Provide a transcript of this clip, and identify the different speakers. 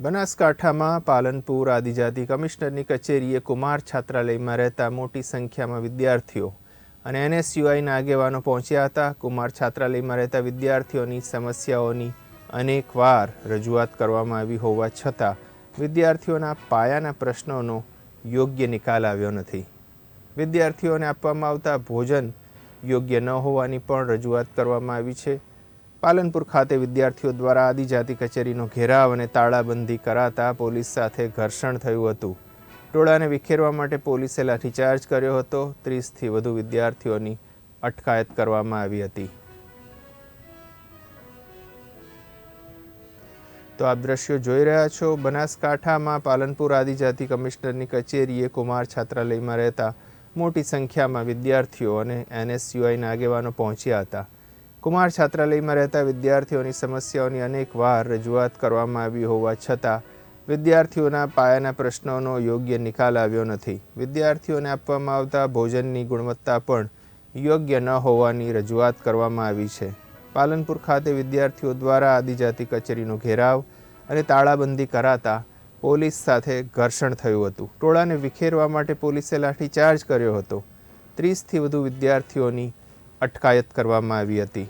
Speaker 1: બનાસકાંઠામાં પાલનપુર આદિજાતિ કમિશનરની કચેરીએ કુમાર છાત્રાલયમાં રહેતા મોટી સંખ્યામાં વિદ્યાર્થીઓ અને એનએસયુઆઈના આગેવાનો પહોંચ્યા હતા. કુમાર છાત્રાલયમાં રહેતા વિદ્યાર્થીઓની સમસ્યાઓની અનેકવાર રજૂઆત કરવામાં આવી હોવા છતાં વિદ્યાર્થીઓના પાયાના પ્રશ્નોનો યોગ્ય નિકાલ આવ્યો નથી. વિદ્યાર્થીઓને આપવામાં આવતા ભોજન યોગ્ય ન હોવાની પણ રજૂઆત કરવામાં આવી છે. પાલનપુર ખાતે વિદ્યાર્થીઓ દ્વારા આદિજાતિ કચેરીનો ઘેરાવ અને તાળાબંધી કરાતા પોલીસ સાથે ઘર્ષણ થયું હતું. ટોળાને વિખેરવા માટે પોલીસે લાઠીચાર્જ કર્યો હતો. ત્રીસથી વધુ વિદ્યાર્થીઓની અટકાયત કરવામાં આવી હતી. તો આપ દ્રશ્યો જોઈ રહ્યા છો. બનાસકાંઠામાં પાલનપુર આદિજાતિ કમિશનરની કચેરીએ કુમાર છાત્રાલયમાં રહેતા મોટી સંખ્યામાં વિદ્યાર્થીઓ અને એનએસયુઆઈના આગેવાનો પહોંચ્યા હતા. કુમાર છાત્રાલયમાં રહેતા વિદ્યાર્થીઓની સમસ્યાઓની અનેક વાર રજૂઆત કરવામાં આવી હોવા છતાં વિદ્યાર્થીઓના પાયાના પ્રશ્નોનો યોગ્ય નિકાલ આવ્યો નથી. વિદ્યાર્થીઓને આપવામાં આવતા ભોજનની ગુણવત્તા પણ યોગ્ય ન હોવાની રજૂઆત કરવામાં આવી છે. પાલનપુર ખાતે વિદ્યાર્થીઓ દ્વારા આદિજાતિ કચેરીનો ઘેરાવ અને તાળાબંધી કરાતા પોલીસ સાથે ઘર્ષણ થયું હતું. ટોળાને વિખેરવા માટે પોલીસે લાઠીચાર્જ કર્યો હતો. ત્રીસથી વધુ વિદ્યાર્થીઓની અટકાયત કરવામાં આવી હતી.